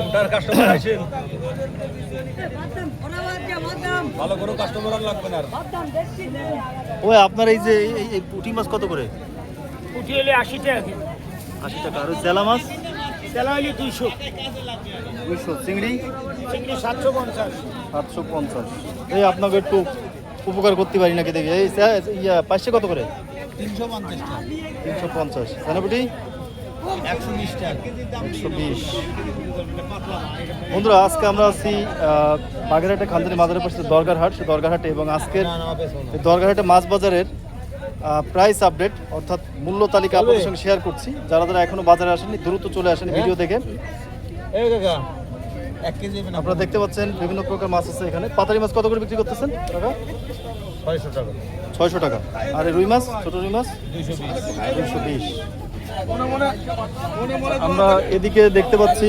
কোনটার কাস্টমার আছেন ভালো করে কাস্টমার আর লাগবে না আর। ওই আপনার এই যে এই এই পুঁটি মাছ কত করে? পুঁটি হলে আশি টাকা আশি টাকা। আর জেলা মাছ? তেলা হলে দুইশো। দুইশো। চিংড়ি? চিংড়ি সাতশো পঞ্চাশ। সাতশো পঞ্চাশ। এই আপনাকে একটু উপকার করতে পারি নাকি দেখি। এই ইয়া পাঁচশো কত করে? তিনশো পঞ্চাশ তিনশো পঞ্চাশ। জানাপুটি একশো বিশ টাকা। একশো বিশ। বন্ধুরা আজকে আমরা আছি বাগেরহাটে খানদানি মাজারের পাশে দরগার হাট সেই দরগার এবং আজকের দরগারহাটে মাছ বাজারের প্রাইস আপডেট অর্থাৎ মূল্য তালিকা আপনাদের সঙ্গে শেয়ার করছি। যারা যারা এখনও বাজারে আসেনি দ্রুত চলে আসেন ভিডিও দেখে। কেজি দেবেন আপনারা দেখতে পাচ্ছেন বিভিন্ন প্রকার মাছ আছে এখানে। পাতারি মাছ কত করে বিক্রি করতেছেন টাকা ছয়শো টাকা। ছয়শো টাকা। আর রুই মাছ ছোট রুই মাছ? দুইশো বিশ। আমরা এদিকে দেখতে পাচ্ছি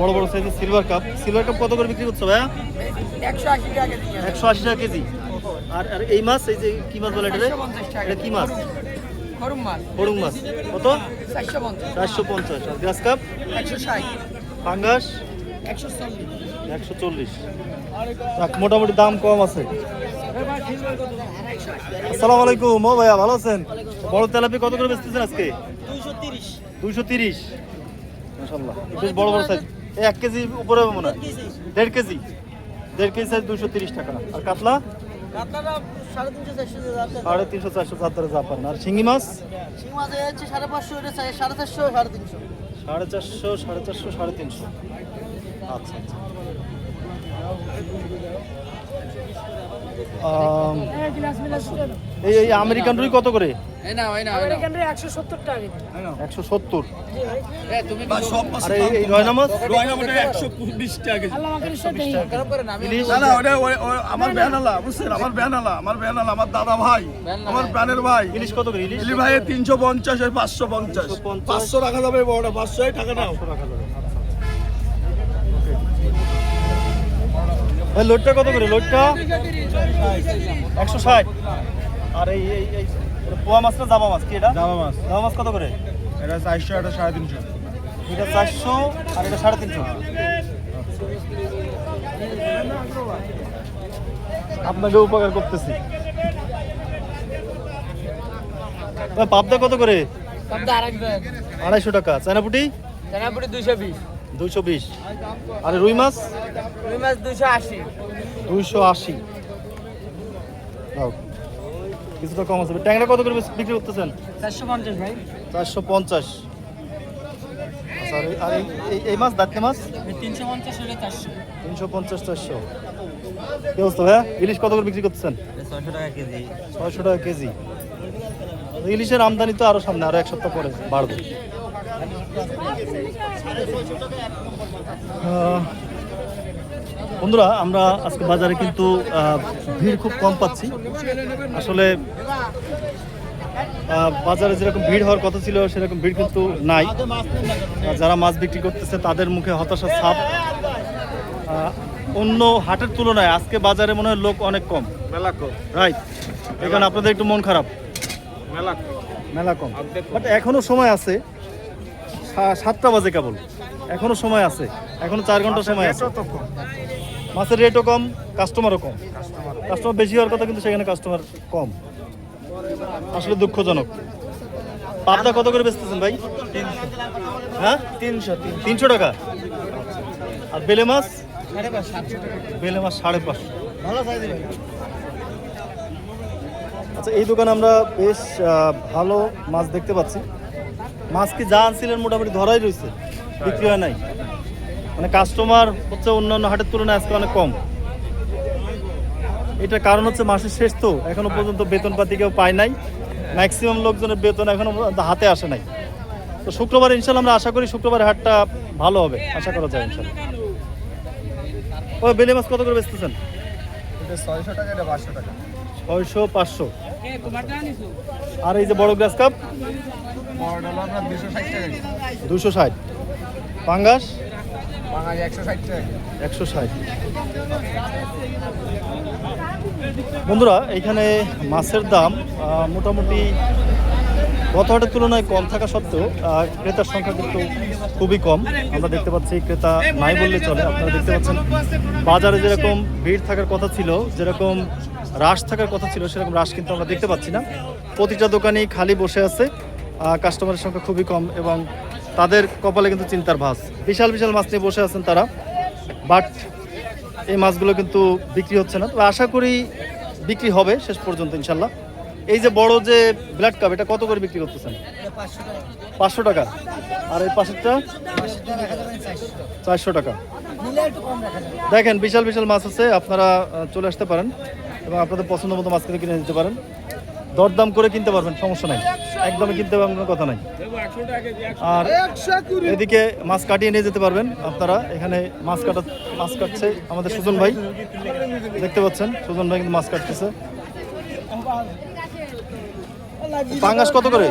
বড় বড় সাইজের সিলভার কাপ সিলভার কাপ কত করে বিক্রি করছ ভাইয়া? একশো আশি টাকা কেজি। আর আর এই মাছ, এই যে কি মাছ বলে এটা কি মাছ? মাছ। পঞ্চাশ। গ্রাস কাপ একশো ষাট একশো একশো চল্লিশ। মোটামুটি দাম কম আছে। আসসালামু আলাইকুম। ও ভাইয়া ভালো আছেন? বড় তেলাপি কত করে বেচতেছেন আজকে? দুইশো তিরিশ। মাসাল্লাহ বেশ বড় বড় সাইজ এই এক কেজি উপরে হবে মনে হয়। দেড় কেজি? দেড় কেজি সাইজ দুশো তিরিশ টাকা। আর কাতলা? সাড়ে তিনশো চারশো সাড়ে তিনশো চারশো সাত ধরে যা পারেন আর শিঙ্গি মাছ? সাড়ে পাঁচশো সাড়ে চারশো সাড়ে তিনশো। সাড়ে চারশো সাড়ে চারশো সাড়ে তিনশো। আচ্ছা আচ্ছা। এই এই আমেরিকান রুই কত করে? একশো সত্তর এই রয়না মাছ বিশ টাকা আমার ব্যানালা বুঝছেন? আমার ব্যানালা আমার ব্যানালা আমার দাদা ভাই আমার ব্যানের ভাই। ইলিশ কত করে? ইলিশ? ভাই তিনশো পঞ্চাশ পাঁচশো পঞ্চাশ। পাঁচশো রাখা যাবে বড়টা পাঁচশো টাকা নাও। ভাই লোডটা কত করে? লোডটা? একশো ষাট। আর এই পোয়া মাছটা জাবা মাছ কি এটা? জামা মাছ। জাবা মাছ কত করে? এটা চারশো এটা সাড়ে তিনশো। এটা চারশো আর এটা সাড়ে তিনশো। আপনাকে উপকার করতেছি। পাবদা কত করে? আড়াইশো টাকা। চায়নাপুটি জানাপুরি দুইশো বিশ। দুইশো বিশ। আর রুই মাছ? রুই মাছ দুইশো আশি। দুইশো আশি। কিছুটা কম আছে। ট্যাংরা কত করে বিক্রি করতেছেন? চারশো পঞ্চাশ ভাই। চারশো পঞ্চাশ। আচ্ছা, আর এই- মাছ দাঁতনে মাছ? তিনশো পঞ্চাশ চারশো। তিনশো পঞ্চাশ চারশো। কি অবস্থা ভাইয়া? ইলিশ কত করে বিক্রি করতেছেন? ছয়শো টাকা কেজি। ছয়শো টাকা কেজি। ইলিশের আমদানি তো আরও সামনে আরও এক সপ্তাহ পরে বাড়বে। বন্ধুরা আমরা আজকে বাজারে কিন্তু ভিড় খুব কম পাচ্ছি। আসলে বাজারে যেরকম ভিড় হওয়ার কথা ছিল সেরকম ভিড় কিন্তু নাই। যারা মাছ বিক্রি করতেছে তাদের মুখে হতাশার ছাপ। অন্য হাটের তুলনায় আজকে বাজারে মনে হয় লোক অনেক কম। মেলা কো রাইট এখানে আপনাদের একটু মন খারাপ। মেলা মেলা কম। বাট এখনও সময় আছে। সাতটা বাজে কেবল। এখনও সময় আছে। এখনও চার ঘণ্টা সময় আছে। মাছের রেটও কম কাস্টমারও কম। কাস্টমার বেশি হওয়ার কথা কিন্তু সেখানে কাস্টমার কম। আসলে দুঃখজনক। পাবদা কত করে বেচতেছেন ভাই? হ্যাঁ? তিনশো তিনশো। টাকা? আর বেলে মাছ? বেলে মাছ সাড়ে পাঁচশো। আচ্ছা এই দোকানে আমরা বেশ ভালো মাছ দেখতে পাচ্ছি। মাছ কি যা আনছিলেন মোটামুটি ধরাই রয়েছে বিক্রি হয় নাই। মানে কাস্টমার হচ্ছে অন্যান্য হাটের তুলনায় আজকে অনেক কম। এটা কারণ হচ্ছে মাসের শেষ তো এখনও পর্যন্ত বেতন পাতি কেউ পায় নাই। ম্যাক্সিমাম লোকজনের বেতন এখনও হাতে আসে নাই। তো শুক্রবার ইনশাল্লাহ আমরা আশা করি শুক্রবার হাটটা ভালো হবে আশা করা যায় ইনশাল্লাহ ও বেলে মাছ কত করে বেচতেছেন? ছয়শো টাকা এটা পাঁচশো টাকা। ছয়শো পাঁচশো। আর এই যে বড় গ্লাস কাপ? দুশো ষাট পাঙ্গাস? একশো ষাট বন্ধুরা এখানে মাছের দাম মোটামুটি গত হাটের তুলনায় কম থাকা সত্ত্বেও ক্রেতার সংখ্যা কিন্তু খুবই কম। আমরা দেখতে পাচ্ছি, ক্রেতা নাই বললে চলে। আপনারা দেখতে পাচ্ছেন, বাজারে যেরকম ভিড় থাকার কথা ছিল, যেরকম রাশ থাকার কথা ছিল, সেরকম রাশ কিন্তু আমরা দেখতে পাচ্ছি না। প্রতিটা দোকানেই খালি বসে আছে কাস্টমারের সংখ্যা খুবই কম এবং তাদের কপালে কিন্তু চিন্তার ভাস বিশাল বিশাল মাছ নিয়ে বসে আছেন তারা, বাট এই মাছগুলো কিন্তু বিক্রি হচ্ছে না। তবে আশা করি বিক্রি হবে শেষ পর্যন্ত, ইনশাল্লাহ। এই যে বড় যে ব্লাড কাপ, এটা কত করে বিক্রি করতেছেন? পাঁচশো টাকা। আর এই পাশেরটা? চারশো টাকা। দেখেন, বিশাল বিশাল মাছ আছে, আপনারা চলে আসতে পারেন এবং আপনাদের পছন্দ মতো মাছ কিনে কিনে নিতে পারেন। দরদাম করে কিনতে পারবেন, সমস্যা নাই। একদমই কিনতে পারবেন, কোনো কথা নাই। আর এদিকে মাছ কাটিয়ে নিয়ে যেতে পারবেন আপনারা। এখানে মাছ কাটা, মাছ কাটছে আমাদের সুজন ভাই। দেখতে পাচ্ছেন, সুজন ভাই কিন্তু মাছ কাটতেছে। পাঙ্গাস কত করে?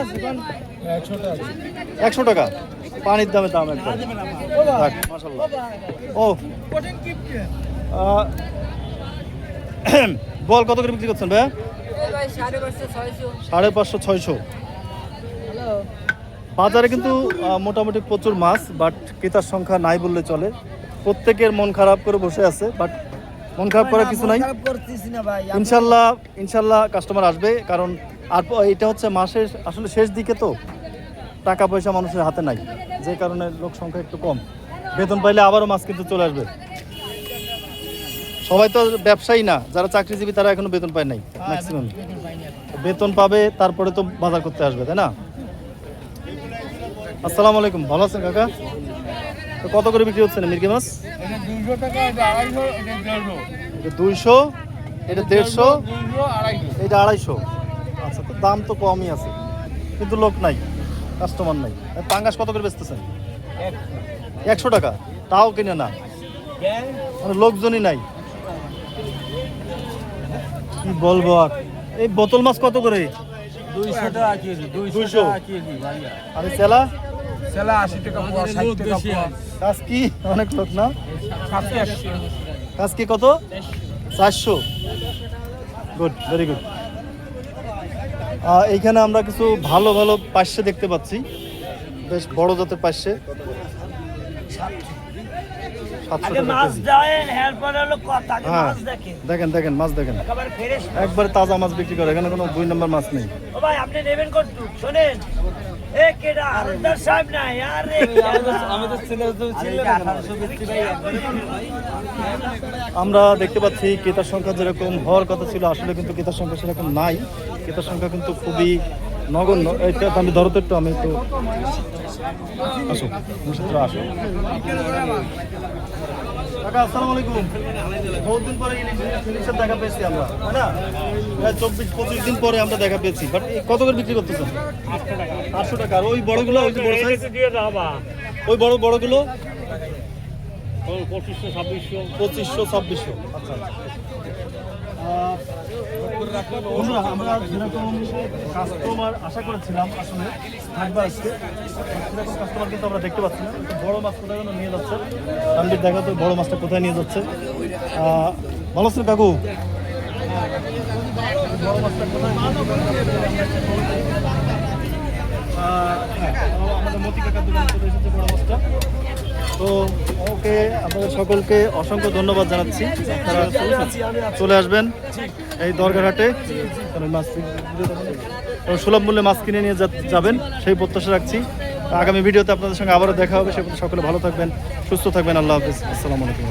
একশো টাকা। পানির দামে দাম একদম। ও। বল কত করে বিক্রি করছেন সাড়ে পাঁচশো ছয়শো। বাজারে কিন্তু মোটামুটি প্রচুর মাছ বাট ক্রেতার সংখ্যা নাই বললে চলে। প্রত্যেকের মন খারাপ করে বসে আছে বাট মন খারাপ করার কিছু নাই। ইনশাল্লাহ ইনশাল্লাহ কাস্টমার আসবে কারণ আর এটা হচ্ছে মাসের আসলে শেষ দিকে তো টাকা পয়সা মানুষের হাতে নাই। যে কারণে লোক সংখ্যা একটু কম। বেতন পাইলে আবারও মাছ কিন্তু চলে আসবে। সবাই তো ব্যবসায়ী না যারা চাকরিজীবী তারা এখনও বেতন পায় নাই ম্যাক্সিমাম বেতন পাবে তারপরে তো বাজার করতে আসবে তাই না? আসসালামু আলাইকুম ভালো আছেন কাকা? তো কত করে বিক্রি হচ্ছে না মির্কি মাছ? দুইশো এটা দেড়শো। এটা আড়াইশো। আচ্ছা তো দাম তো কমই আছে কিন্তু লোক নাই কাস্টমার নাই। আর পাঙ্গাস কত করে বেচতেছেন? একশো টাকা তাও কিনে না। মানে লোকজনই নাই। কি বলব আর? এই বোতল মাছ কত করে? দুইশো আর চেলা আশি টাকা কাজ কি? অনেক লোক না? কাজ কি কত? চারশো। গুড ভেরি গুড এইখানে আমরা কিছু ভালো ভালো পার্শ্বে দেখতে পাচ্ছি। বেশ বড় জাতের কথা হ্যাঁ। দেখেন দেখেন মাছ দেখেন। একবারে তাজা মাছ বিক্রি করে এখানে কোনো দুই নম্বর মাছ নেই। ভাই আপনি নেবেন শোনেন। এ কেডা হারুদার সাহেব না আরে আমি তো ছেলে আমরা দেখতে পাচ্ছি ক্রেতার সংখ্যা যেরকম হওয়ার কথা ছিল আসলে কিন্তু ক্রেতার সংখ্যা সেরকম নাই। ক্রেতার সংখ্যা কিন্তু খুবই নগণ্য। এটা আমি ধরো তো একটু আমি একটু আসো আসো। কাকা আসসালামু আলাইকুম। বহুদিন পরে ইলিশ ইলিশের দেখা পেয়েছি আমরা তাই না? প্রায় চব্বিশ পঁচিশ দিন পরে আমরা দেখা পেয়েছি। বাট কত করে বিক্রি করতেছেন? আটশো টাকা। আর ওই বড়গুলো ওই যে বড় সাইজ ওই বড় বড়গুলো? পঁচিশশো ছাব্বিশশো। পঁচিশশো ছাব্বিশশো। আচ্ছা আহ, বন্ধুরা আমরা যেরকম কাস্টমার আশা করেছিলাম আসলে থাকবে আজকে। সেরকম কাস্টমার কিন্তু আমরা দেখতে পাচ্ছি না। বড় মাছ কোথায় যেন নিয়ে যাচ্ছে। তানবির দেখা তো বড় মাছটা কোথায় নিয়ে যাচ্ছে। ভালো আছেন কাকু? বড় মাছটা কোথায়? হ্যাঁ, আমাদের মতি কাকার দোকানে এসেছে বড় মাছটা। তো ওকে আপনাদের সকলকে অসংখ্য ধন্যবাদ জানাচ্ছি। আপনারা চলে আসবেন এই দরগারহাটে। সুলভ মূল্যে মাছ কিনে নিয়ে যাবেন, সেই প্রত্যাশা রাখছি। আগামী ভিডিওতে আপনাদের সঙ্গে আবারও দেখা হবে। সে সকলে ভালো থাকবেন, সুস্থ থাকবেন। আল্লাহ হাফিজ। আসসালামু আলাইকুম।